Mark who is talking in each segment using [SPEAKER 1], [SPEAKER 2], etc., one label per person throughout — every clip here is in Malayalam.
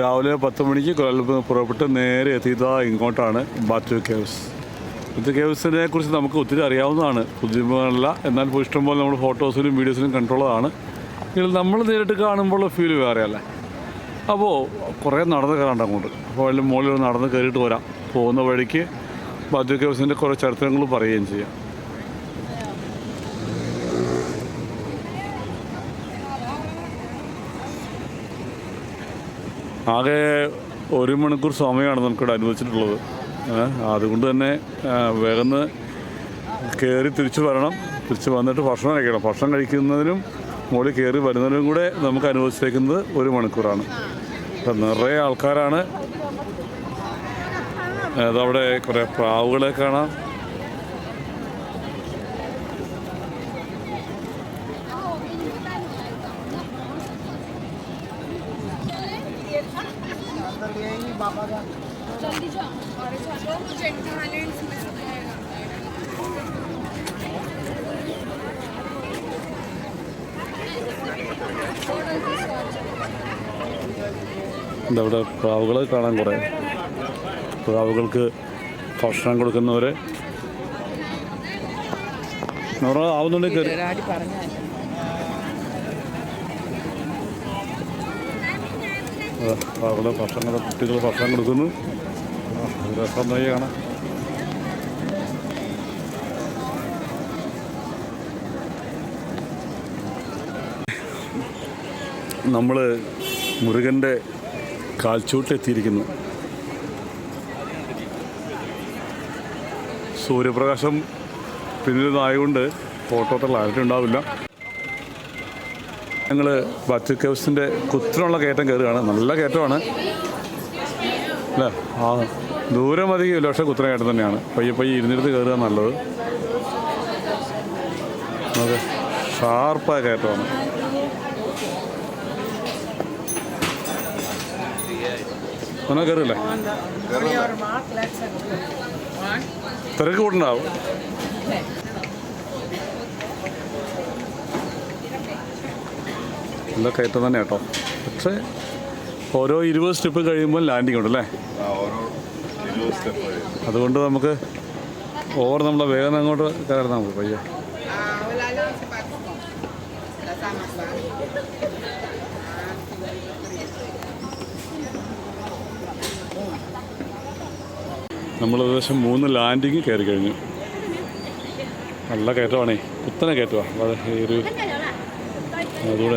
[SPEAKER 1] രാവിലെ പത്ത് മണിക്ക് കൊല്ലത്ത് പുറപ്പെട്ട് നേരെ എത്തിയതാ ഇങ്ങോട്ടാണ് ബാറ്റു കേവ്സ്. ഇത് കേവ്സിനെ കുറിച്ച് നമുക്ക് ഒത്തിരി അറിയാവുന്നതാണ്. പുതിയമല്ല എന്നാൽ ഇപ്പോൾ ഇഷ്ടംപോലെ നമ്മൾ ഫോട്ടോസിലും വീഡിയോസിലും കണ്ടുള്ളതാണ് ഇതിൽ നമ്മൾ നേരിട്ട് കാണുമ്പോൾ ഫീൽ വേറെയല്ലേ. അപ്പോൾ കുറേ നടന്ന് കയറാണ്ട് അങ്ങോട്ട്. അപ്പോൾ അതിൽ മുകളിൽ നടന്ന് കയറിയിട്ട് വരാം. പോകുന്ന വഴിക്ക് ബാറ്റു കേവ്സിന്റെ കുറേ ചരിത്രങ്ങൾ പറയുകയും ചെയ്യാം. ആകെ ഒരു മണിക്കൂർ സമയമാണ് നമുക്കിവിടെ അനുവദിച്ചിട്ടുള്ളത് അതുകൊണ്ട് തന്നെ വേഗം കയറി തിരിച്ചു വരണം. തിരിച്ച് വന്നിട്ട് ഭക്ഷണം കഴിക്കണം. ഭക്ഷണം കഴിക്കുന്നതിനും മുകളിൽ കയറി വരുന്നതിനും കൂടെ നമുക്ക് അനുവദിച്ചേക്കുന്നത് ഒരു മണിക്കൂറാണ്. അപ്പം നിറയെ ആൾക്കാരാണ്. അതവിടെ കുറേ പ്രാവുകളെ കാണാം. ഇതവിടെ പ്രാവുകളെ കാണാൻ കുറേ. പ്രാവുകൾക്ക് ഭക്ഷണം കൊടുക്കുന്നവരെ. ആവുന്നുണ്ടെങ്കിൽ പ്രാവുകളെ ഭക്ഷണം കുട്ടികൾ ഭക്ഷണം കൊടുക്കുന്നു. രസം കാണാം നമ്മൾ മുരുകന്റെ കാൽച്ചൂട്ടിലെത്തിയിരിക്കുന്നു. സൂര്യപ്രകാശം പിന്നിലായതുകൊണ്ട് ഫോട്ടോ ക്ലാരിറ്റി ഉണ്ടാവില്ല. ഞങ്ങൾ ബച്ച് കേവ്സിന്റെ കുത്തിനുള്ള കയറ്റം കയറുകയാണ്. നല്ല കയറ്റമാണ്. അല്ലേ? ആ ദൂരം അധികമില്ല പക്ഷേ കുത്തനായിട്ട് തന്നെയാണ്. പയ്യെ പയ്യെ ഇരുന്നിരുന്ന് കയറുക നല്ലത്. അതെ ഷാർപ്പായ കയറ്റമാണ്. അങ്ങനെ കയറില്ലേ? തിരക്ക് കൂടുണ്ടാവും നല്ല കയറ്റം തന്നെ കേട്ടോ. പക്ഷേ ഓരോ ഇരുപത് സ്റ്റെപ്പ് കഴിയുമ്പോൾ ലാൻഡിംഗ് ഉണ്ട് അല്ലേ? അതുകൊണ്ട് നമുക്ക് ഓവർ നമ്മളെ വേഗം അങ്ങോട്ട് കയറുന്ന നമുക്ക് പയ്യെ? നമ്മൾ ഏകദേശം മൂന്ന് ലാൻഡിങ് കയറി കഴിഞ്ഞു. നല്ല കയറ്റമാണേ. കുത്തനെ കയറ്റമാണ് അല്ലാതെ ഈ ഒരു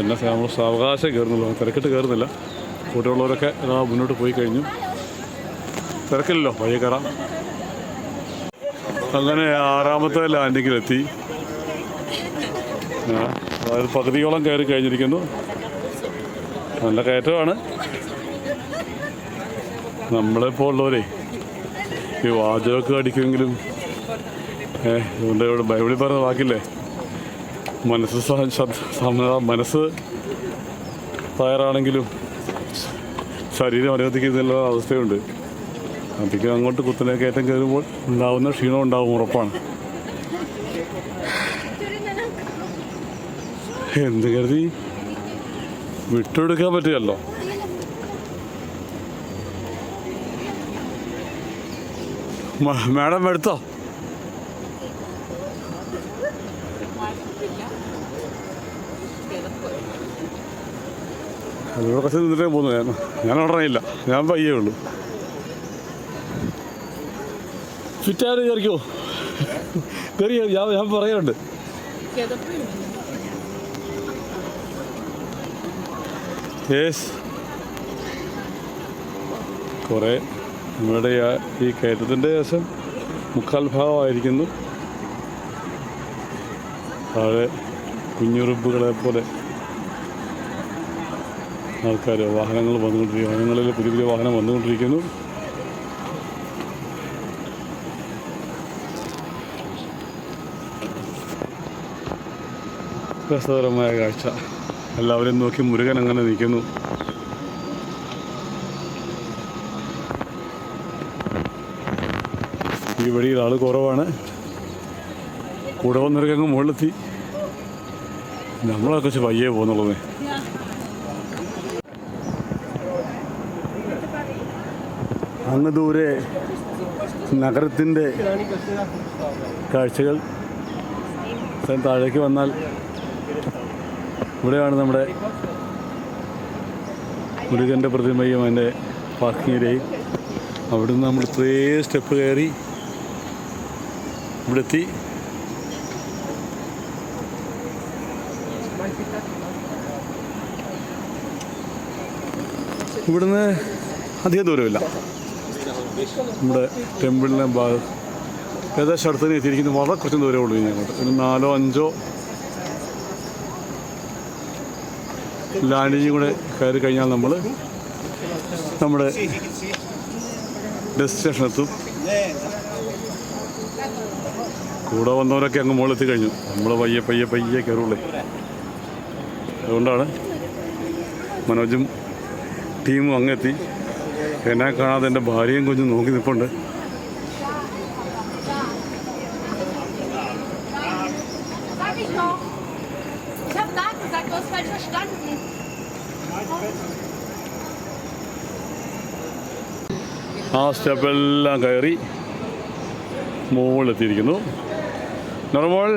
[SPEAKER 1] എന്നെ നമ്മൾ സാവകാശം കയറുന്നുള്ളൂ. തിരക്കിട്ട് കയറുന്നില്ല. കൂടെയുള്ളവരൊക്കെ ഇതാ മുന്നോട്ട് പോയി കഴിഞ്ഞു. തിരക്കില്ലല്ലോ കയറാം. അങ്ങനെ ആറാമത്തെ ലാൻഡിങ്ങിലെത്തി അതായത് പകുതിയോളം കയറി കഴിഞ്ഞിരിക്കുന്നു. നല്ല കയറ്റമാണ്. നമ്മളിപ്പോൾ ഉള്ളവരെ ഈ വാചകമൊക്കെ അടിക്കുമെങ്കിലും ഏ ഇതുകൊണ്ട് ഇവിടെ ബൈബിളിൽ പറഞ്ഞ വാക്കില്ലേ? മനസ്സ് മനസ്സ് തയ്യാറാണെങ്കിലും ശരീരം അനുവദിക്കുന്നില്ല അവസ്ഥയുണ്ട്. അധികം അങ്ങോട്ട് കുത്തനെ കയറ്റം കയറുമ്പോൾ ഉണ്ടാവുന്ന ക്ഷീണം ഉണ്ടാവും ഉറപ്പാണ്. എന്ത് കരുതി? വിട്ടുകൊടുക്കാൻ പറ്റുകയല്ലോ. മാഡം എടുത്തോ? കുറച്ച് നിന്നിട്ടേ ഞാൻ ഞാൻ ഉടനെയില്ല ഞാൻ പയ്യേ ഉള്ളൂ. ഫിറ്റായിട്ട് കയറിക്കോ? കയറിയോ ഞാൻ ഞാൻ പറയാറുണ്ട്. യേസ് കുറേ നമ്മുടെ ഈ കയറ്റത്തിന്റെ ശേഷം മുക്കാൽ ഭാഗമായിരിക്കുന്നു. താഴെ കുഞ്ഞുറുമ്പുകളെ പോലെ ആൾക്കാർ വാഹനങ്ങൾ വന്നുകൊണ്ടിരിക്കുന്നു. വാഹനങ്ങളിൽ പുതിയ പുതിയ വാഹനം വന്നുകൊണ്ടിരിക്കുന്നു. രസകരമായ കാഴ്ച. എല്ലാവരും നോക്കി മുരുകൻ അങ്ങനെ നിൽക്കുന്നു. ഈ വഴിയിൽ ആൾ കുറവാണ്. കൂടെ വന്നവരൊക്കെ അങ്ങ് മുകളിലെത്തി. നമ്മളെ കുറച്ച് പയ്യേ പോകുന്നുള്ളത് അങ്ങ് ദൂരെ നഗരത്തിന്റെ കാഴ്ചകൾ താഴേക്ക് വന്നാൽ ഇവിടെയാണ് നമ്മുടെ മുരുകന്റെ പ്രതിമയും അതിന്റെ പാർക്കിംഗ് ഏരിയയും അവിടുന്ന് നമ്മൾ ഇത്രേ സ്റ്റെപ്പ് കയറി ഇവിടെ എത്തി ഇവിടുന്ന് അധികം ദൂരമില്ല. നമ്മുടെ ടെമ്പിളിന്റെ ഭാഗത്ത് ഏകദേശം അടുത്ത് തന്നെ എത്തിയിരിക്കുന്നത് വളരെ കുറച്ച് ദൂരമേ ഉള്ളൂ ഇനി അങ്ങോട്ട്. ഒരു നാലോ അഞ്ചോ ലാൻഡിങ്ങും കൂടെ കയറി കഴിഞ്ഞാൽ നമ്മൾ നമ്മുടെ ഡെസ്റ്റിനേഷൻ എത്തും. കൂടെ വന്നവരൊക്കെ അങ്ങ് മുകളിലെത്തി കഴിഞ്ഞു നമ്മൾ പയ്യെ പയ്യെ പയ്യെ കയറുള്ളൂ. അതുകൊണ്ടാണ് മനോജും ടീമും അങ്ങെത്തി എന്നെ കാണാതെ എന്റെ ഭാര്യയും കുഞ്ഞും നോക്കി നിൽപ്പുണ്ട്. ആ സ്റ്റെപ്പെല്ലാം കയറി മുകളിലെത്തിയിരിക്കുന്നു നോർമോൾ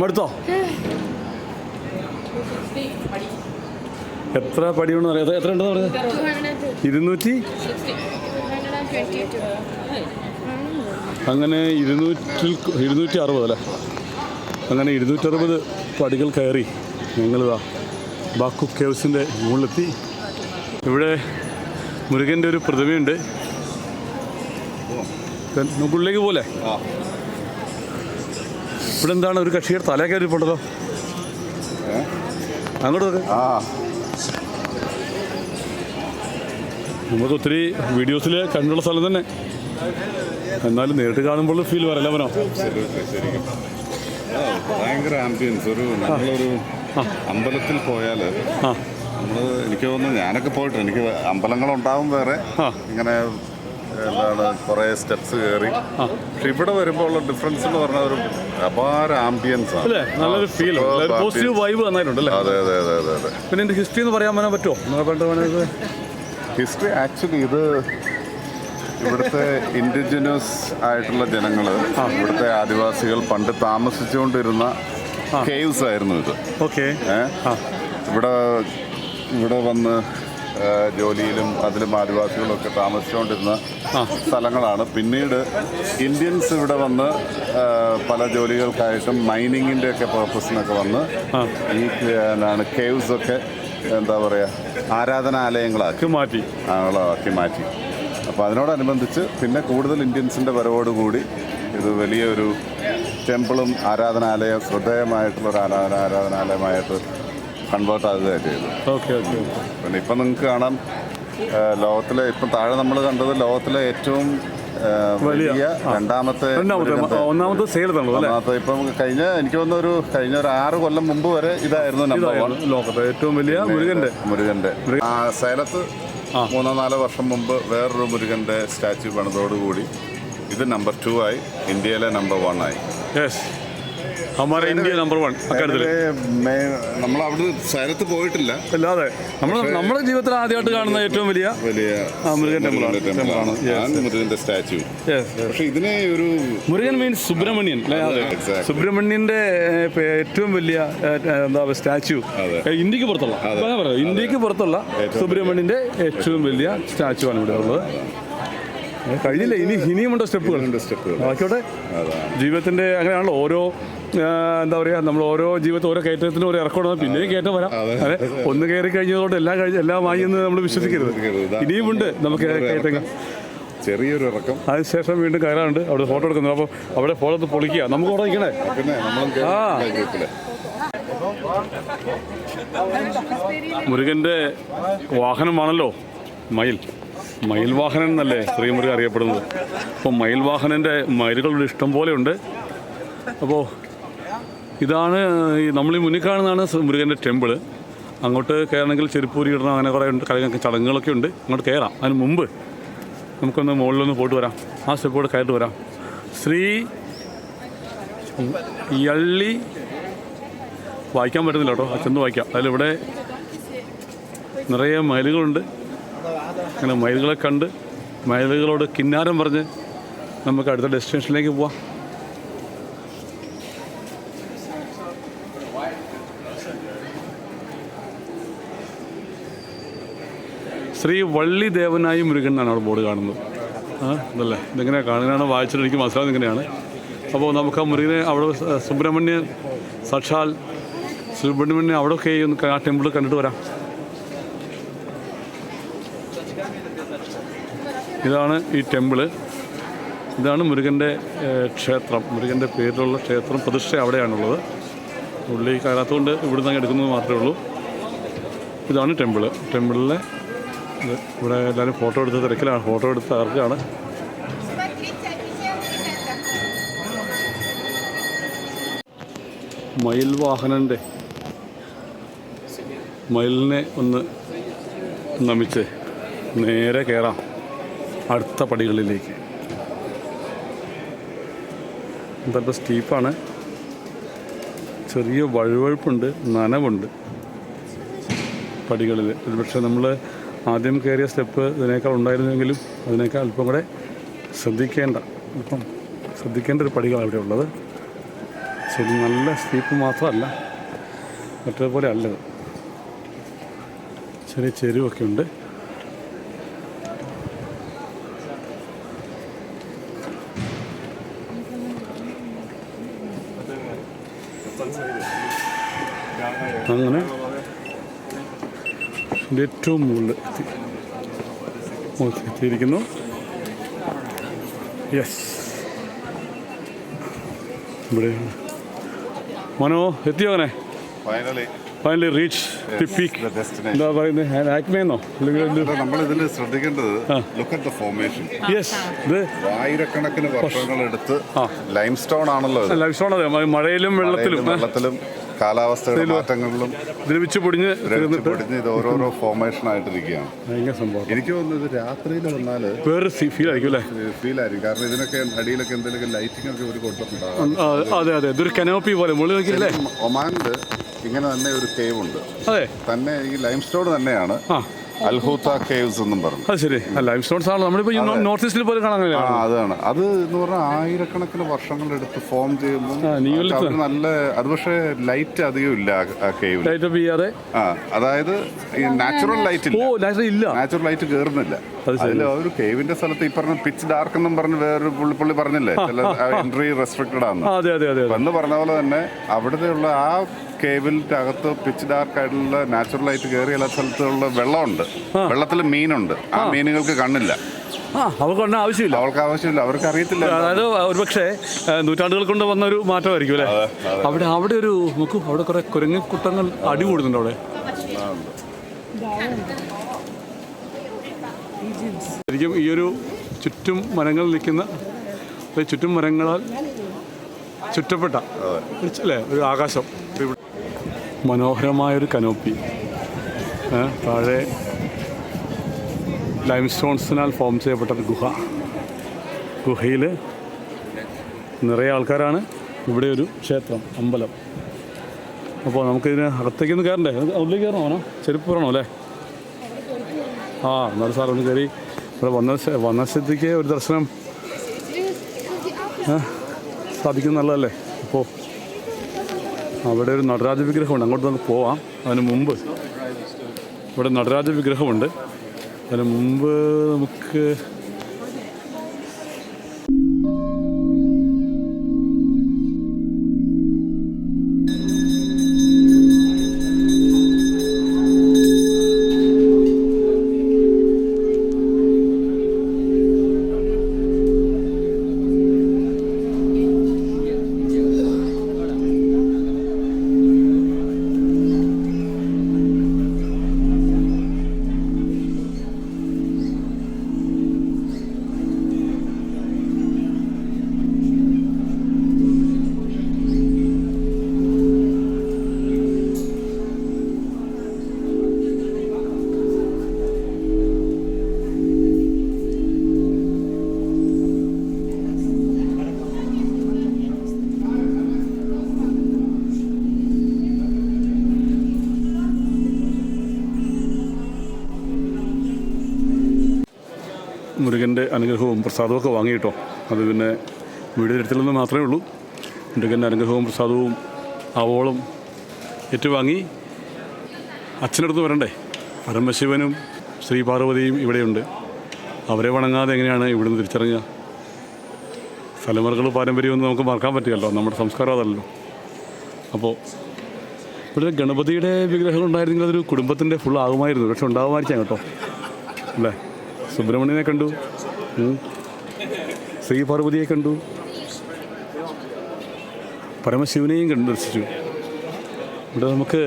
[SPEAKER 1] മടുത്തോ എത്ര പടിയുണ്ടെന്ന് അറിയാം. എത്ര ഉണ്ടെന്ന് പറഞ്ഞത് ഇരുന്നൂറ്റി? അങ്ങനെ ഇരുന്നൂറ്റിൽ ഇരുന്നൂറ്റി അറുപത് അല്ലേ? അങ്ങനെ ഇരുന്നൂറ്ററുപത് പടികൾ കയറി ഞങ്ങളിതാ ബാക്കു കേവ്സിന്റെ മുകളിലെത്തി. ഇവിടെ മുരുകന്റെ ഒരു പ്രതിമയുണ്ട്. മുകളിലേക്ക് പോലെ ഇവിടെ എന്താണ് ഒരു കക്ഷിയുടെ തല കയറിപ്പോണ്ടല്ലോ അങ്ങോട്ട്.
[SPEAKER 2] ആ.
[SPEAKER 1] നമുക്ക് ഒത്തിരി വീഡിയോസിൽ കണ്ടുള്ള സ്ഥലം തന്നെ. എന്നാലും നേരിട്ട് കാണുമ്പോൾ ഫീൽ വരല്ല അവനോ
[SPEAKER 2] ഭയങ്കര ആംബിയൻസ് ഒരു നമ്മളൊരു അമ്പലത്തിൽ പോയാൽ നമ്മൾ എനിക്ക് തോന്നുന്നു ഞാനൊക്കെ പോയിട്ട് എനിക്ക് അമ്പലങ്ങളുണ്ടാവും വേറെ. ഇങ്ങനെ എന്താണ് കുറേ സ്റ്റെപ്സ് കയറി. പക്ഷെ ഇവിടെ വരുമ്പോൾ ഉള്ള ഡിഫറൻസ് എന്ന് പറഞ്ഞാൽ ഒരു അപാര ആംബിയൻസ് ആണ്.
[SPEAKER 1] അല്ലേ? നല്ലൊരു ഫീൽ പോസിറ്റീവ് വൈബ് നന്നായിട്ടുണ്ട് അല്ലേ?
[SPEAKER 2] അതെ അതെ അതെ അതെ അതെ.
[SPEAKER 1] പിന്നെ എന്റെ ഹിസ്റ്ററി എന്ന് പറയാൻ പറ്റാൻ പറ്റുമോ പണ്ട് വേണമെങ്കിൽ
[SPEAKER 2] ഹിസ്റ്ററി ആക്ച്വലി ഇത് ഇവിടുത്തെ ഇൻഡിജിനസ് ആയിട്ടുള്ള ജനങ്ങൾ ഇവിടുത്തെ ആദിവാസികൾ പണ്ട് താമസിച്ചുകൊണ്ടിരുന്ന കേവ്സ് ആയിരുന്നു ഇത്.
[SPEAKER 1] ഓക്കെ
[SPEAKER 2] ഇവിടെ ഇവിടെ വന്ന് ജോലിയിലും അതിലും ആദിവാസികളൊക്കെ താമസിച്ചുകൊണ്ടിരുന്ന സ്ഥലങ്ങളാണ്. പിന്നീട് ഇന്ത്യൻസ് ഇവിടെ വന്ന് പല ജോലികൾക്കായിട്ടും മൈനിങ്ങിന്റെ ഒക്കെ പർപ്പസിനൊക്കെ വന്ന് ഈ എന്താണ് കേവ്സ് ഒക്കെ എന്താ പറയുക ആരാധനാലയങ്ങളാക്കി.
[SPEAKER 1] മാറ്റി.
[SPEAKER 2] ആളാക്കി മാറ്റി. അപ്പോൾ അതിനോടനുബന്ധിച്ച് പിന്നെ കൂടുതൽ ഇന്ത്യൻസിന്റെ വരവോടുകൂടി ഇത് വലിയൊരു ടെമ്പിളും ആരാധനാലയം ശ്രദ്ധേയമായിട്ടുള്ള ഒരു ആരാധന ആരാധനാലയമായിട്ട് കൺവേർട്ട് ആകുകയാണ് ചെയ്തു
[SPEAKER 1] ഓക്കെ ഓക്കെ
[SPEAKER 2] പിന്നെ ഇപ്പം നിങ്ങൾക്ക് കാണാം ലോകത്തിലെ ഇപ്പം താഴെ നമ്മൾ കണ്ടത് ലോകത്തിലെ ഏറ്റവും
[SPEAKER 1] വലിയ,
[SPEAKER 2] രണ്ടാമത്തെ
[SPEAKER 1] ഒന്നാമത്തെ സെയിൽ
[SPEAKER 2] ഒന്നാമത്തെ ഇപ്പം കഴിഞ്ഞ എനിക്ക് തോന്നുന്ന ഒരു കഴിഞ്ഞ ഒരു ആറ് കൊല്ലം മുമ്പ് വരെ ഇതായിരുന്നു നമ്പർ വൺ
[SPEAKER 1] ലോകത്തെ ഏറ്റവും വലിയ മുരുകന്റെ
[SPEAKER 2] മുരുകന്റെ ആ സേലത്ത് മൂന്നോ നാലോ വർഷം മുമ്പ് വേറൊരു മുരുകന്റെ സ്റ്റാച്യു പണിതോടുകൂടി ഇത് നമ്പർ ടു ആയി ഇന്ത്യയിലെ നമ്പർ വൺ ആയി.
[SPEAKER 1] യെസ് ഇന്ത്യ നമ്പർ വൺ അക്കാര്യത്തിൽ
[SPEAKER 2] നമ്മൾ അവിടെ സേലത്ത് പോയിട്ടില്ല.
[SPEAKER 1] അല്ലാതെ നമ്മൾ നമ്മുടെ ജീവിതത്തിൽ ആദ്യമായിട്ട് കാണുന്ന ഏറ്റവും വലിയ
[SPEAKER 2] വലിയ
[SPEAKER 1] മുരുകൻ ടെമ്പിളാണ്.
[SPEAKER 2] മുരുകന്റെ സ്റ്റാച്യു പക്ഷെ ഇതിനെ ഒരു
[SPEAKER 1] മുരുകൻ മീൻസ് സുബ്രഹ്മണ്യൻ സുബ്രഹ്മണ്യന്റെ ഏറ്റവും വലിയ എന്താ സ്റ്റാച്യു. ഇന്ത്യയ്ക്ക് പുറത്തുള്ള. ഇന്ത്യയ്ക്ക് പുറത്തുള്ള സുബ്രഹ്മണ്യന്റെ ഏറ്റവും വലിയ സ്റ്റാച്ചു ആണ് ഇവിടെ ഉള്ളത്. കഴിഞ്ഞില്ല? ഇനി ഇനിയുമുണ്ട് സ്റ്റെപ്പുകൾ.
[SPEAKER 2] സ്റ്റെപ്പുകൾ. ബാക്കിയോട്ടെ?
[SPEAKER 1] ജീവിതത്തിന്റെ അങ്ങനെയാണല്ലോ ഓരോ എന്താ പറയുക നമ്മൾ ഓരോ ജീവിതത്തിൽ ഓരോ കയറ്റത്തിനും ഓരോ ഇറക്കം ഉണ്ടാകും പിന്നെയും കയറ്റം വരാം. അതെ. ഒന്ന് കയറി കഴിഞ്ഞതുകൊണ്ട് എല്ലാം കഴിഞ്ഞ് എല്ലാം വാങ്ങി എന്ന് നമ്മൾ വിശ്വസിക്കരുത്. ഇനിയുമുണ്ട് നമുക്ക് കയറ്റങ്ങൾ.
[SPEAKER 2] ചെറിയൊരു ഇറക്കം.
[SPEAKER 1] അതിനുശേഷം വീണ്ടും കയറാനുണ്ട്. അവിടെ ഫോട്ടോ എടുക്കുന്നു. അപ്പോൾ അവിടെ ഫോട്ടോ പൊളിക്കുക. നമുക്ക് അവിടെ നിൽക്കണേ. ആ. മുരുകന്റെ വാഹനമാണല്ലോ മയിൽ. മയിൽ വാഹനൻ എന്നല്ലേ ശ്രീമുരുകൻ അറിയപ്പെടുന്നത്. അപ്പോൾ മയിൽ വാഹനന്റെ മയിലുകളുടെ ഇഷ്ടം പോലെയുണ്ട് ഉണ്ട്. അപ്പോൾ ഇതാണ് നമ്മൾ ഈ മുന്നിൽ കാണുന്നതാണ് മുരുകന്റെ ടെമ്പിൾ അങ്ങോട്ട് കയറണമെങ്കിൽ ചെരുപ്പൂരി ഇടണം അങ്ങനെ കുറേ ഉണ്ട് കളി ചടങ്ങുകളൊക്കെ ഉണ്ട്. അങ്ങോട്ട് കയറാം അതിന് മുമ്പ് നമുക്കൊന്ന് മുകളിലൊന്ന് പോയിട്ട് വരാം. ആ സ്റ്റെപ്പോടെ കയറിട്ട് വരാം. ശ്രീ യള്ളി വായിക്കാൻ പറ്റുന്നില്ല കേട്ടോ അച്ഛന് വായിക്കാം. അതിലിവിടെ നിറയെ മയിലുകളുണ്ട്. അങ്ങനെ മയിലുകളെ കണ്ട് മയിലുകളോട് കിന്നാരം പറഞ്ഞ് നമുക്ക് അടുത്ത ഡെസ്റ്റിനേഷനിലേക്ക് പോവാം. ശ്രീ വള്ളി ദേവനായി മുരുകൻ എന്നാണ് അവിടെ ബോർഡ് കാണുന്നത്. ആ ഇതല്ലേ? ഇതെങ്ങനെയാണ് കാണുന്നതാണ് വായിച്ചിട്ട് എനിക്ക് മനസ്സിലാവുന്നത് ഇങ്ങനെയാണ്. അപ്പോൾ നമുക്ക് ആ മുരുകനെ അവിടെ സുബ്രഹ്മണ്യ സാക്ഷാൽ സുബ്രഹ്മണ്യൻ അവിടെയൊക്കെ ഒന്ന് ആ ടെമ്പിൾ കണ്ടിട്ട് വരാം. ഇതാണ് ഈ ടെമ്പിൾ ഇതാണ് മുരുകന്റെ ക്ഷേത്രം. മുരുകന്റെ പേരിലുള്ള ക്ഷേത്രം പ്രതിഷ്ഠ അവിടെയാണുള്ളത്. ഉള്ളി കയറാത്തതുകൊണ്ട് ഇവിടുന്ന് അങ്ങ് എടുക്കുന്നത് മാത്രമേ ഉള്ളൂ. ഇതാണ് ടെമ്പിൾ ടെമ്പിളിലെ ഇവിടെ എല്ലാവരും ഫോട്ടോ എടുത്ത് തിരക്കിലാണ്. ഫോട്ടോ എടുത്ത് ആർക്കാണ്? മയിൽ വാഹനന്റെ മയിലിനെ ഒന്ന് നമിച്ച് നേരെ കയറാം അടുത്ത പടികളിലേക്ക്. എന്തായാലും സ്റ്റീപ്പാണ്. ചെറിയ വഴുവഴുപ്പുണ്ട് നനവുണ്ട് പടികളിൽ ഒരുപക്ഷെ നമ്മൾ ആദ്യം കയറിയ സ്റ്റെപ്പ് ഇതിനേക്കാൾ ഉണ്ടായിരുന്നെങ്കിലും അതിനേക്കാൾ അല്പം കൂടെ ശ്രദ്ധിക്കേണ്ട അല്പം ശ്രദ്ധിക്കേണ്ട ഒരു പടികളാണ് അവിടെ ഉള്ളത്. ശരി നല്ല സ്റ്റീപ്പ് മാത്രമല്ല മറ്റേപോലെ അല്ലത്. ചെറിയ ചെരുവൊക്കെ ഉണ്ട്. അങ്ങനെ ഇതിന്റെ ഏറ്റവും മുകളിൽ എത്തിയിരിക്കുന്നു. യെസ് ഇവിടെയാണ്. മനോ എത്തിയോ അങ്ങനെ?
[SPEAKER 2] Finally
[SPEAKER 1] finally reach the peak എന്താ പറയുന്നത്? ആക്മേന്നോ അല്ലെങ്കിൽ
[SPEAKER 2] നമ്മൾ ഇതിൽ ശ്രദ്ധിക്കേണ്ടത് look at the formation
[SPEAKER 1] yes ഇത്
[SPEAKER 2] ആയിരക്കണക്കിന് വർഷങ്ങളെടുത്ത്
[SPEAKER 1] എടുത്ത്
[SPEAKER 2] ലൈം സ്റ്റോൺ ആണല്ലോ
[SPEAKER 1] ലൈം സ്റ്റോൺ അതെ. മഴയിലും വെള്ളത്തിലും.
[SPEAKER 2] മഴയിലും വെള്ളത്തിലും. കാലാവസ്ഥയുടെ മാറ്റങ്ങളിലും
[SPEAKER 1] ദ്രവിച്ചു പൊടിഞ്ഞ്
[SPEAKER 2] പൊടിഞ്ഞ് ഇത് ഓരോരോ ഫോർമേഷൻ ആയിട്ടിരിക്കുകയാണ്.
[SPEAKER 1] ഭയങ്കര സംഭവം.
[SPEAKER 2] എനിക്ക് തോന്നുന്നത് രാത്രിയിൽ വന്നാൽ
[SPEAKER 1] വേറെ ഫീൽ ആയിരിക്കും അല്ലേ?
[SPEAKER 2] ഫീൽ ആയിരിക്കും. കാരണം ഇതിനൊക്കെ അടിയിലൊക്കെ എന്തെങ്കിലും ലൈറ്റിംഗ് ഒക്കെ ഒരു കൊടുത്തിട്ടുണ്ടാകും
[SPEAKER 1] അതെ അതെ. ഇതൊരു കനോപ്പി പോലെ. മുകളിൽ
[SPEAKER 2] ഒമാനിൽ ഇങ്ങനെ തന്നെ ഒരു കേവ് ഉണ്ട്. തന്നെ ഈ ലൈം സ്റ്റോൺ തന്നെയാണ് അൽഹൂത്ത കേവ്സ് എന്നും പറഞ്ഞു.
[SPEAKER 1] അത് ശരി. ലൈം സ്റ്റോൺസ് ആണ് നമ്മളിപ്പോൾ ഈ നോർത്ത് ഈസ്റ്റിൽ പോലും കാണാൻ കഴിയില്ല.
[SPEAKER 2] ആ അതാണ്. അത് എന്ന് പറഞ്ഞാൽ ആയിരക്കണക്കിന് വർഷങ്ങളെടുത്ത് ഫോം ചെയ്യുമ്പോൾ
[SPEAKER 1] ആ, നീലത്ത്
[SPEAKER 2] അവർ നല്ല അത് പക്ഷേ ലൈറ്റ് അധികം ഇല്ല ആ- ആ കേവിൽ
[SPEAKER 1] ലൈറ്റ് ഓഫ് ചെയ്യാതെ
[SPEAKER 2] ആ അതായത് ഈ നാച്ചുറൽ ലൈറ്റ്
[SPEAKER 1] ഓ
[SPEAKER 2] ഇല്ല.
[SPEAKER 1] ലൈറ്റ് ഇല്ല.
[SPEAKER 2] നാച്ചുറൽ ലൈറ്റ് കേറുന്നില്ല.
[SPEAKER 1] അത് ശരി.
[SPEAKER 2] അതിൽ ഒരു കേവിന്റെ സ്ഥലത്ത് ഈ പറഞ്ഞ പിച്ച് ഡാർക്ക് എന്നും പറഞ്ഞ് വേറൊരു പുള്ളി പുള്ളി പറഞ്ഞില്ലേ? ചില എൻട്രി റെസ്ട്രിക്റ്റഡ് ആണ്
[SPEAKER 1] ആ, അതെ അതെ അതെ അതെ.
[SPEAKER 2] എന്ന് പറഞ്ഞ പോലെ തന്നെ അവിടുത്തെ ഉള്ള ആ കേബിളിന്റെ അകത്ത് പിച്ച് ഡാർക്ക് ആയിട്ടുള്ള നാച്ചുറൽ ആയിട്ട് കയറി എല്ലാ സ്ഥലത്തുള്ള വെള്ളമുണ്ട്. വെള്ളത്തിൽ മീനുണ്ട്. ആ മീനുകൾക്ക് കണ്ണില്ല.
[SPEAKER 1] അവർക്ക് ഒന്നും ആവശ്യമില്ല.
[SPEAKER 2] അവൾക്ക് ആവശ്യമില്ല. അവർക്ക് അറിയത്തില്ല
[SPEAKER 1] അതായത് ഒരുപക്ഷെ നൂറ്റാണ്ടുകൾ കൊണ്ട് വന്ന ഒരു മാറ്റമായിരിക്കും അല്ലേ? അവിടെ അവിടെ ഒരു നോക്കൂ അവിടെ കുറെ കുരങ്ങക്കുട്ടങ്ങൾ അടി കൂടുന്നുണ്ട് അവിടെ. ശരിക്കും ഈ ഒരു ചുറ്റും മരങ്ങൾ നിൽക്കുന്ന ചുറ്റും മരങ്ങളാൽ ചുറ്റപ്പെട്ട അല്ലേ ഒരു ആകാശം. മനോഹരമായൊരു കനോപ്പി. താഴെ ലൈം സ്റ്റോൺസിനാൽ ഫോം ചെയ്യപ്പെട്ട ഒരു ഗുഹ. ഗുഹയിൽ നിറയെ ആൾക്കാരാണ്. ഇവിടെ ഒരു ക്ഷേത്രം അമ്പലം. അപ്പോൾ നമുക്കിതിന് അകത്തേക്കൊന്ന് കയറണ്ടേ? ഉള്ളിൽ കയറണോ? അവനോ ചെരുപ്പ് വേണോ അല്ലേ? ആ എന്നാലും സാർ ഒന്ന് കയറി. ഇവിടെ വന്ന വന്ന സ്ഥിതിക്ക് ഒരു ദർശനം സാധിക്കുന്നത് നല്ലതല്ലേ അപ്പോൾ അവിടെ ഒരു നടരാജ വിഗ്രഹമുണ്ട്. അങ്ങോട്ട് നമുക്ക് പോവാം. അതിന് മുമ്പ് ഇവിടെ നടരാജ വിഗ്രഹമുണ്ട്. അതിന് മുമ്പ് നമുക്ക് ഒക്കെ വാങ്ങി കേട്ടോ. അത് പിന്നെ വീട് മാത്രമേ ഉള്ളൂ. മുരുകന്റെ അനുഗ്രഹവും പ്രസാദവും ആവോളം ഏറ്റുവാങ്ങി അച്ഛനടുത്ത് വരണ്ടേ. പരമശിവനും ശ്രീ പാർവതിയും ഇവിടെയുണ്ട്. അവരെ വണങ്ങാതെ എങ്ങനെയാണ് ഇവിടുന്ന് തിരിച്ചറിഞ്ഞ തലമുറകൾ പാരമ്പര്യമൊന്നും നമുക്ക് മറക്കാൻ പറ്റില്ലല്ലോ. നമ്മുടെ സംസ്കാരം അതല്ലോ അപ്പോൾ ഇവിടെ ഗണപതിയുടെ വിഗ്രഹങ്ങൾ ഉണ്ടായിരുന്നെങ്കിൽ അതൊരു കുടുംബത്തിന്റെ ഫുൾ ആകുമായിരുന്നു. പക്ഷെ ഉണ്ടാകുമായിരിക്കാം കേട്ടോ. അല്ലേ? സുബ്രഹ്മണ്യനെ കണ്ടു. ഉം. ശ്രീ പാർവതിയെ കണ്ടു. പരമശിവനെയും കണ്ടു ദർശിച്ചു. ഇവിടെ നമുക്ക്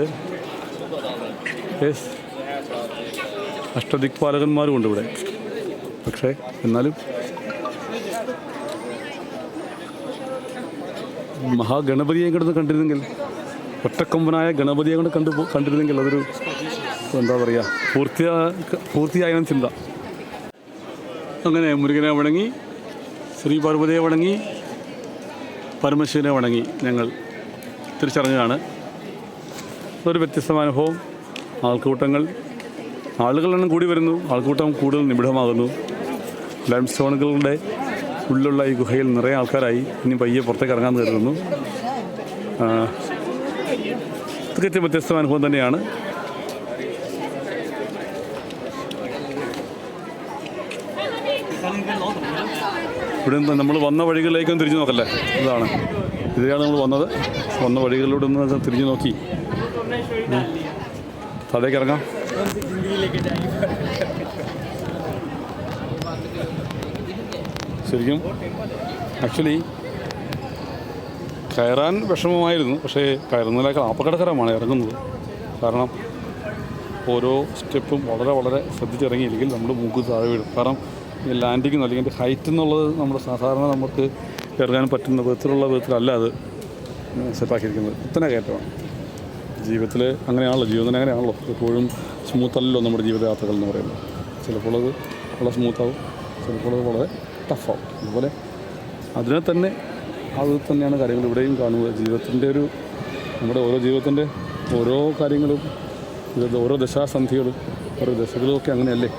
[SPEAKER 1] അഷ്ടദിക്പാലകന്മാരുമുണ്ട് ഇവിടെ. പക്ഷേ എന്നാലും മഹാഗണപതിയെ കിടന്ന് കണ്ടിരുന്നെങ്കിൽ ഒറ്റക്കൊമ്പനായ ഗണപതിയെ കൊണ്ട് കണ്ടു കണ്ടിരുന്നെങ്കിൽ അതൊരു എന്താ പറയുക പൂർത്തിയാ പൂർത്തിയായ ചിന്ത. അങ്ങനെ മുരുകനെ വണങ്ങി ശ്രീ പാർവതിയെ വണങ്ങി പരമശിവനെ വണങ്ങി ഞങ്ങൾ തിരിച്ചറിഞ്ഞതാണ്. ഒരു വ്യത്യസ്തമായ അനുഭവം. ആൾക്കൂട്ടങ്ങൾ ആളുകളെണ്ണം കൂടി വരുന്നു. ആൾക്കൂട്ടം കൂടുതൽ നിബിഡമാകുന്നു. ലൈം സ്റ്റോണുകളുടെ ഉള്ളിലുള്ള ഈ ഗുഹയിൽ നിറയെ ആൾക്കാരായി. ഇനി പയ്യെ പുറത്തേക്ക് ഇറങ്ങാൻ കരുതുന്നു. തികച്ചും വ്യത്യസ്തമായ അനുഭവം തന്നെയാണ്. ഇവിടെ നിന്ന് നമ്മൾ വന്ന വഴികളിലേക്കൊന്ന് തിരിഞ്ഞു നോക്കല്ലേ? ഇതാണ്. ഇതിലാണ് നമ്മൾ വന്നത്. വന്ന വഴികളിലൂടെ ഒന്ന് തിരിഞ്ഞു നോക്കി. താഴേക്ക് ഇറങ്ങാം. ശരിക്കും ആക്ച്വലി കയറാൻ വിഷമമായിരുന്നു. പക്ഷേ കയറുന്നതിനേക്കാൾ അപകടകരമാണ് ഇറങ്ങുന്നത്. കാരണം ഓരോ സ്റ്റെപ്പും വളരെ വളരെ ശ്രദ്ധിച്ചിറങ്ങിയില്ലെങ്കിൽ നമ്മൾ മൂക്ക് താഴെ വീഴും. കാരണം ഈ ലാൻഡിങ് അല്ലെങ്കിൽ അതിന്റെ ഹൈറ്റ് എന്നുള്ളത് നമ്മൾ സാധാരണ നമുക്ക് ഇറങ്ങാൻ പറ്റുന്ന വിധത്തിലുള്ള വിധത്തിലല്ല അത് സെറ്റാക്കിയിരിക്കുന്നത് കുത്തനെ കയറ്റമാണ് ജീവിതത്തിൽ അങ്ങനെയാണല്ലോ ജീവിതത്തിന് അങ്ങനെയാണല്ലോ. എപ്പോഴും സ്മൂത്തല്ലല്ലോ നമ്മുടെ ജീവിത യാത്രകൾ എന്ന് പറയുന്നത്. ചിലപ്പോൾ അത് വളരെ സ്മൂത്താവും ചിലപ്പോൾ അത് വളരെ ടഫാവും അതുപോലെ അതിനെ തന്നെ അത് തന്നെയാണ് കാര്യങ്ങൾ ഇവിടെയും കാണുന്നത്. ജീവിതത്തിന്റെ ഒരു നമ്മുടെ ഓരോ ജീവിതത്തിന്റെ ഓരോ കാര്യങ്ങളും ഓരോ ദശാസന്ധികളും ഓരോ ദശകളും ഒക്കെ അങ്ങനെയല്ലേ?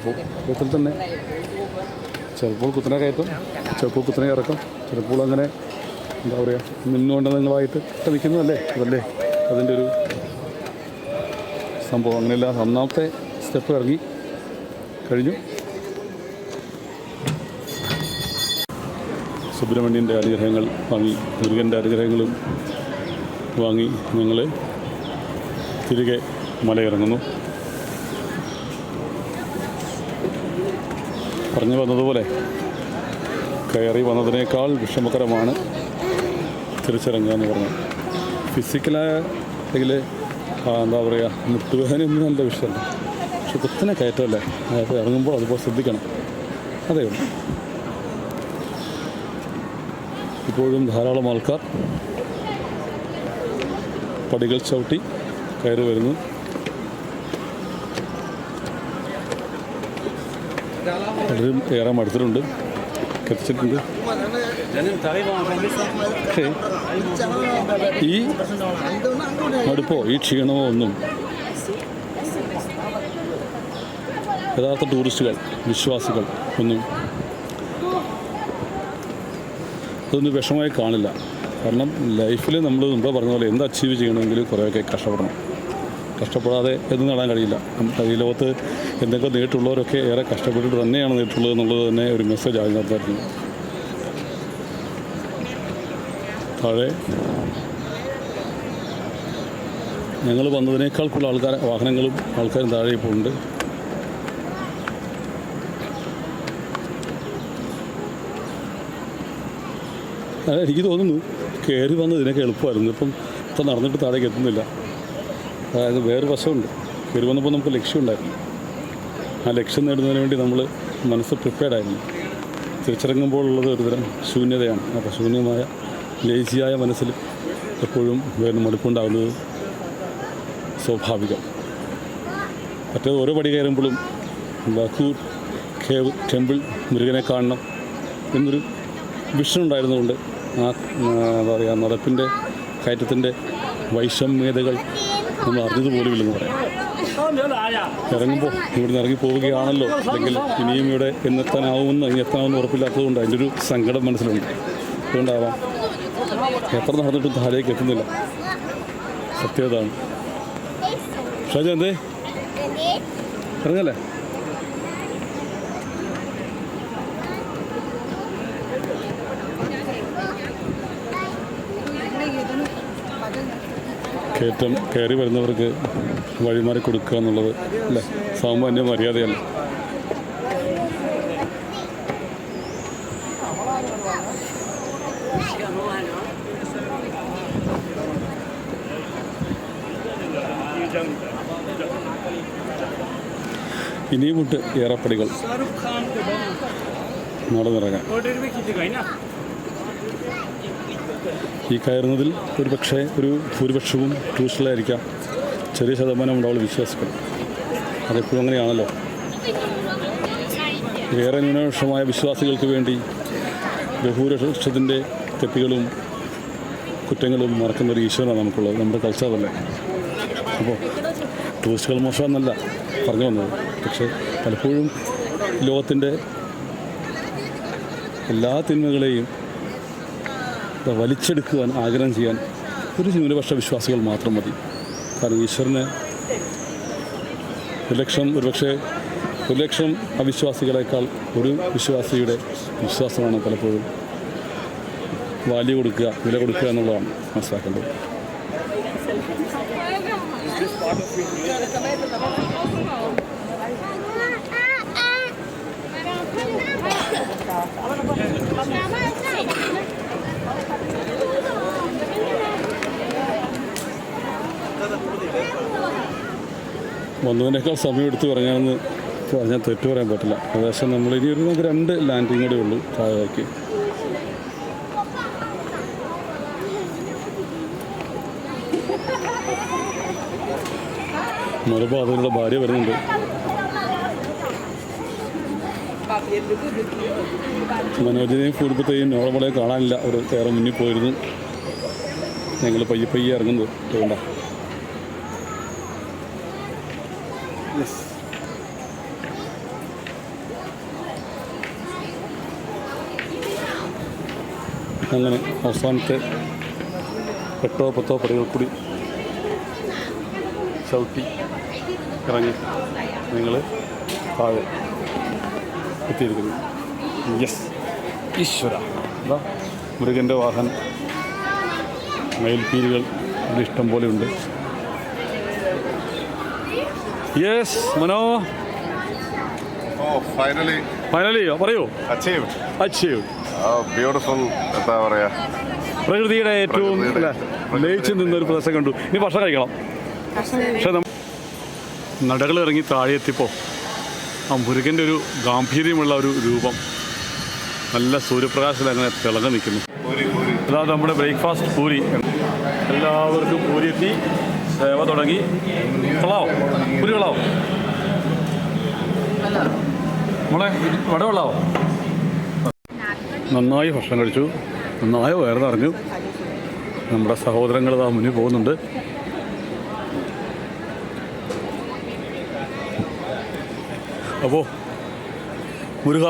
[SPEAKER 1] അപ്പോൾ ജീവിതത്തിൽ തന്നെ. ചിലപ്പോൾ കുത്തനെ കയറ്റം ചിലപ്പോൾ കുത്തനെ ഇറക്കം ചിലപ്പോൾ അങ്ങനെ എന്താ പറയുക നിന്നുകൊണ്ട് നിങ്ങളായിട്ട് അല്ലേ അതല്ലേ? അതിന്റെ ഒരു സംഭവം. അങ്ങനെയല്ല ഒന്നാമത്തെ സ്റ്റെപ്പ് ഇറങ്ങി. കഴിഞ്ഞു. സുബ്രഹ്മണ്യന്റെ അനുഗ്രഹങ്ങൾ വാങ്ങി മുരുകന്റെ അനുഗ്രഹങ്ങളും വാങ്ങി ഞങ്ങൾ തിരികെ മലയിറങ്ങുന്നു. പറഞ്ഞു വന്നതുപോലെ കയറി വന്നതിനേക്കാൾ വിഷമകരമാണ് തിരിച്ചിറങ്ങുക എന്ന് പറഞ്ഞത് ഫിസിക്കലായ അല്ലെങ്കിൽ എന്താ പറയുക മുട്ടുവേദനയൊന്നും നല്ല വിഷയമല്ല പക്ഷെ കുത്തനെ കയറ്റമല്ലേ? അതായത് ഇറങ്ങുമ്പോൾ അതുപോലെ ശ്രദ്ധിക്കണം. അതേ ഉള്ളൂ. ഇപ്പോഴും ധാരാളം ആൾക്കാർ പടികൾ ചവിട്ടി കയറി വരുന്നു. പലരും ഏറെ മടുത്തിട്ടുണ്ട്. കത്തിച്ചിട്ടുണ്ട് പക്ഷേ ഈ മടുപ്പോ ഈ ക്ഷീണമോ ഒന്നും? യഥാർത്ഥ ടൂറിസ്റ്റുകൾ വിശ്വാസികൾ ഒന്നും അതൊന്നും വിഷമമായി കാണില്ല. കാരണം ലൈഫിൽ നമ്മൾ മുമ്പ് പറഞ്ഞ പോലെ എന്ത് അച്ചീവ് ചെയ്യണമെങ്കിലും കുറേയൊക്കെ കഷ്ടപ്പെടണം. കഷ്ടപ്പെടാതെ എന്നും കാണാൻ കഴിയില്ല. ഈ ലോകത്ത് എന്തൊക്കെ നേട്ടുള്ളവരൊക്കെ ഏറെ കഷ്ടപ്പെട്ടിട്ട് തന്നെയാണ് നേട്ടുള്ളത് എന്നുള്ളത് തന്നെ ഒരു മെസ്സേജ് ആയി നടത്താറുണ്ട് താഴെ. ഞങ്ങൾ വന്നതിനേക്കാൾ കൂടുതൽ ആൾക്കാർ വാഹനങ്ങളും ആൾക്കാരും താഴെ ഇപ്പോൾ ഉണ്ട്. എനിക്ക് തോന്നുന്നു കയറി വന്നതിനൊക്കെ എളുപ്പമായിരുന്നു. ഇപ്പം ഇപ്പം നടന്നിട്ട് താഴേക്ക് എത്തുന്നില്ല. അതായത് വേറെ വശമുണ്ട്. കയറി വന്നപ്പോൾ നമുക്ക് ലക്ഷ്യമുണ്ടായിരുന്നു ആ ലക്ഷ്യം നേടുന്നതിന് വേണ്ടി നമ്മൾ മനസ്സ് പ്രിപ്പയർഡ് ആയിരുന്നു. തിരിച്ചിറങ്ങുമ്പോൾ ഉള്ളത് ഒരുതരം ശൂന്യതയാണ്. അപ്പോൾ ശൂന്യമായ ലേസിയായ മനസ്സിൽ എപ്പോഴും വേറെ മടുപ്പുണ്ടാകുന്നത് സ്വാഭാവികം. മറ്റേത് ഓരോ പടി കയറുമ്പോഴും ബക്കൂർ കേവ് ടെമ്പിൾ മുരുകനെ കാണണം എന്നൊരു വിഷൻ ഉണ്ടായിരുന്നതുകൊണ്ട് ആ എന്താ പറയുക നടപ്പിന്റെ കയറ്റത്തിന്റെ വൈഷമ്യതകൾ നമ്മൾ അറിഞ്ഞത് പോലുമില്ലെന്ന് പറയാം. ഇറങ്ങുമ്പോൾ ഇവിടുന്ന് ഇറങ്ങി പോവുകയാണല്ലോ. അല്ലെങ്കിൽ ഇനിയും ഇവിടെ എന്നെത്താനാവുമെന്ന് ഇനി എത്താമെന്ന് ഉറപ്പില്ലാത്തതുകൊണ്ട് അതിന്റെ ഒരു സങ്കടം മനസ്സിലുണ്ട്. അതുകൊണ്ടാവാം. എത്ര നടന്നിട്ടും താഴേക്ക് എത്തുന്നില്ല. സത്യതാണ് ഷാജ എന്തേ? ഇറങ്ങല്ലേ? കയറ്റം കയറി വരുന്നവർക്ക് വഴിമാറി കൊടുക്കുക എന്നുള്ളത് അല്ലേ? സാമാന്യ മര്യാദയല്ല. ഇനിയും ഇനിയുമുണ്ട് ഏറെപ്പടികൾ. നടന്നിറങ്ങാൻ ഈ കയറുന്നതിൽ ഒരു പക്ഷേ ഒരു ഭൂരിപക്ഷവും ട്യൂഷനിലായിരിക്കാം ചെറിയ ശതമാനം ഉണ്ടാവുള്ള വിശ്വാസികൾ അതെപ്പോഴും അങ്ങനെയാണല്ലോ. ഏറെ ന്യൂനപക്ഷമായ വിശ്വാസികൾക്ക് വേണ്ടി ബഹുഭൂരിപക്ഷത്തിന്റെ തെറ്റുകളും കുറ്റങ്ങളും മറക്കുന്ന ഒരു ഈശ്വരനാണ് നമുക്കുള്ളത്. നമ്മുടെ കൾച്ചർ തന്നെ. അപ്പോൾ ടൂറിസ്റ്റുകൾ മോശമെന്നല്ല പറഞ്ഞു വന്നത്. പക്ഷേ പലപ്പോഴും ലോകത്തിന്റെ എല്ലാ തിന്മകളെയും വലിച്ചെടുക്കുവാൻ ആഗ്രഹം ചെയ്യാൻ ഒരു ന്യൂനപക്ഷ വിശ്വാസികൾ മാത്രം മതി. കാരണം ഈശ്വരന് ഒരു ലക്ഷം ഒരുപക്ഷെ ഒരു ലക്ഷം അവിശ്വാസികളെക്കാൾ ഒരു വിശ്വാസിയുടെ വിശ്വാസമാണ് പലപ്പോഴും വാല്യൂ കൊടുക്കുക വില കൊടുക്കുക എന്നുള്ളതാണ് മനസ്സിലാക്കേണ്ടത്. വന്നതിനേക്കാൾ സമയം എടുത്ത് പറഞ്ഞാന്ന് പറഞ്ഞാൽ തെറ്റ് പറയാൻ പറ്റില്ല. ഏകദേശം നമ്മൾ ഇനി ഒരു നമുക്ക് രണ്ട് ലാൻഡിങ് കൂടെ ഉള്ളൂ താഴേക്ക്. മറുപാതയിലുള്ള ഭാര്യ വരുന്നുണ്ട്. മനോജിനെയും കുടുംബത്തെയും നോളമളെ കാണാനില്ല. അവർ കയറി മുന്നിൽ പോയിരുന്നു. ഞങ്ങൾ പയ്യെ പയ്യെ ഇറങ്ങുന്നത് അതുകൊണ്ടാണ് അങ്ങനെ അവസാനത്തെ എട്ടോ പത്തോ പടികൾ കൂടി ചവിട്ടി ഇറങ്ങി. നിങ്ങൾ താഴെ. എത്തിയിരിക്കുന്നു. യെസ്. ഈശ്വര. അതാ മുരുകന്റെ വാഹനം. മയിൽപ്പീലുകൾ ഇവിടെ ഇഷ്ടം പോലെ ഉണ്ട്. Yes Mano.
[SPEAKER 2] Oh finally.
[SPEAKER 1] Finally പറയൂ.
[SPEAKER 2] അച്ചീവ്
[SPEAKER 1] അച്ചീവ്
[SPEAKER 2] ബ്യൂട്ടിഫുൾ എന്താ പറയാ?
[SPEAKER 1] പ്രകൃതിയുടെ ഏറ്റവും ലയിച്ചു നിന്നൊരു പ്രദേശം കണ്ടു. ഇനി ഭക്ഷണം കഴിക്കണം. പക്ഷെ നമ്മ നടകൾ ഇറങ്ങി താഴെ എത്തിയപ്പോൾ ആ മുരുകന്റെ ഒരു ഗാംഭീര്യമുള്ള ഒരു രൂപം. നല്ല സൂര്യപ്രകാശത്തിൽ അങ്ങനെ തിളങ്ങി നിൽക്കുന്നു. അതാ നമ്മുടെ ബ്രേക്ക്ഫാസ്റ്റ് പൂരി. എല്ലാവർക്കും പൂരി എത്തി. സേവ തുടങ്ങി. കൊള്ളാവോ? പൂരി കൊള്ളാവോ? മോളെ വട കൊള്ളാവോ? നന്നായി ഭക്ഷണം കഴിച്ചു. നന്നായി വയറിറങ്ങു നമ്മുടെ സഹോദരങ്ങൾ ഇതാ മുന്നിൽ പോകുന്നുണ്ട്. അപ്പോൾ മുരുക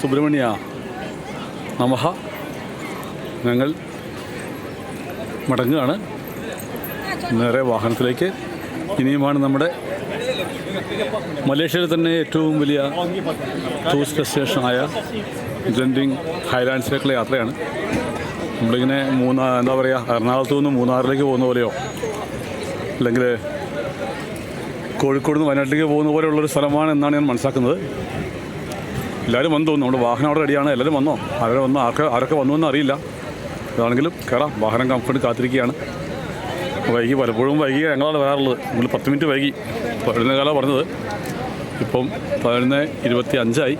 [SPEAKER 1] സുബ്രഹ്മണ്യ നമഹ ഞങ്ങൾ മടങ്ങുകയാണ്. നേരെ വാഹനത്തിലേക്ക്. ഇനിയുമാണ് നമ്മുടെ മലേഷ്യയിൽ തന്നെ ഏറ്റവും വലിയ ടൂറിസ്റ്റ് ഡെസ്റ്റിനേഷനായ ജെൻഡിങ് ഹൈലാൻഡ്സിലേക്കുള്ള യാത്രയാണ്. നമ്മളിങ്ങനെ മൂന്നാ എന്താ പറയുക എറണാകുളത്ത് നിന്ന് മൂന്നാറിലേക്ക് പോകുന്ന പോലെയോ? അല്ലെങ്കിൽ കോഴിക്കോട് നിന്ന് വയനാട്ടിലേക്ക് പോകുന്ന പോലെയുള്ളൊരു സ്ഥലമാണ് എന്നാണ് ഞാൻ മനസ്സിലാക്കുന്നത്. എല്ലാവരും വന്നു നമ്മുടെ വാഹനം അവിടെ റെഡിയാണ് എല്ലാവരും വന്നോ? ആരെ വന്നോ? ആർക്ക് ആരൊക്കെ വന്നു എന്ന് അറിയില്ല. അതാണെങ്കിലും കയറാം വാഹനം കംഫർട്ട് കാത്തിരിക്കുകയാണ്. വൈകി പലപ്പോഴും വൈകി ഞങ്ങളാണ് വരാറുള്ളത്. നമ്മൾ പത്ത് മിനിറ്റ് വൈകി. പതിനൊന്ന് കാലം പറഞ്ഞത്. ഇപ്പം പതിനൊന്ന് ഇരുപത്തി അഞ്ചായി